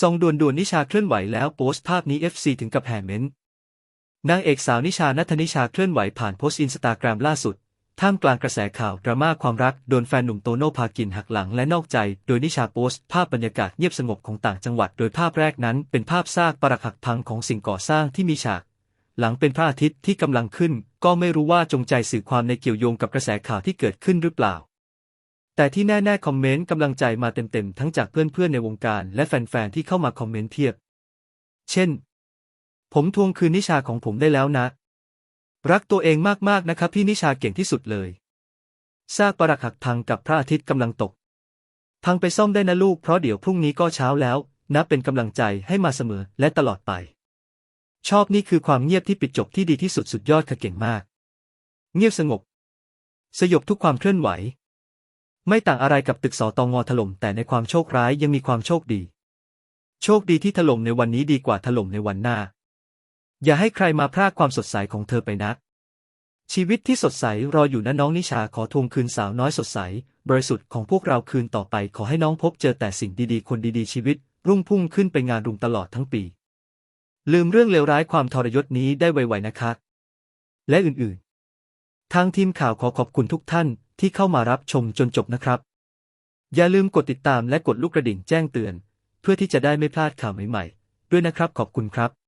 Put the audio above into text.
ซองด่วนด่วนนิชาเคลื่อนไหวแล้วโพสต์ภาพนี้ FC ถึงกับแห่เม้นนางเอกสาวนิชานัทนิชาเคลื่อนไหวผ่านโพสต์อินสตาแกรมล่าสุด ท่ามกลางกระแสข่าวดราม่าความรัก โดนแฟนหนุ่มโตโน่พากินหักหลังและนอกใจ โดยนิชาโพสต์ภาพบรรยากาศเงียบสงบของต่างจังหวัด โดยภาพแรกนั้นเป็นภาพซากปรักหักพังของสิ่งก่อสร้างที่มีฉาก หลังเป็นพระอาทิตย์ที่กำลังขึ้น ก็ไม่รู้ว่าจงใจสื่อความในเกี่ยวโยงกับกระแสข่าวที่เกิดขึ้นหรือเปล่า แต่ที่แน่ๆคอมเมนต์กำลังใจมาเต็มๆ ทั้งจากเพื่อนๆในวงการและแฟนๆ ที่เข้ามาคอมเมนต์เพียบ เช่น ผมทวงคืนนิชาของผมได้แล้วนะ รักตัวเองมากๆ นะครับพี่นิชาเก่งที่สุดเลย ซากปรักหักพังกับพระอาทิตย์กำลังตก พังไปซ่อมได้นะลูกเพราะเดี๋ยวพรุ่งนี้ก็เช้าแล้วนับเป็นกำลังใจให้มาเสมอและตลอดไป ชอบนี่คือความเงียบที่ปิดจบที่ดีที่สุดสุดยอดค่ะเก่งมาก เงียบสงบ สยบทุกความเคลื่อนไหว ไม่ต่างอะไรกับตึกสอตองอถล่มแต่ในความโชคร้ายยังมีความโชคดี โชคดีที่ถล่มในวันนี้ดีกว่าถล่มในวันหน้า อย่าให้ใครมาพรากความสดใสของเธอไปนะชีวิตที่สดใสรออยู่นะน้องนิชาขอทวงคืนสาวน้อยสดใส บริสุทธิ์ของพวกเราคืนต่อไป ขอให้น้องพบเจอแต่สิ่งดีๆ คนดีๆชีวิต รุ่งพุ่งขึ้นไปงานรุงตลอดทั้งปี ลืมเรื่องเลวร้ายความทรยศนี้ได้ไวๆนะคะ และอื่นๆทางทีมข่าวขอขอบคุณทุกท่าน ที่เข้ามารับชมจนจบนะครับ อย่าลืมกดติดตามและกดลูกกระดิ่งแจ้งเตือน เพื่อที่จะได้ไม่พลาดข่าวใหม่ๆ ด้วยนะครับขอบคุณครับ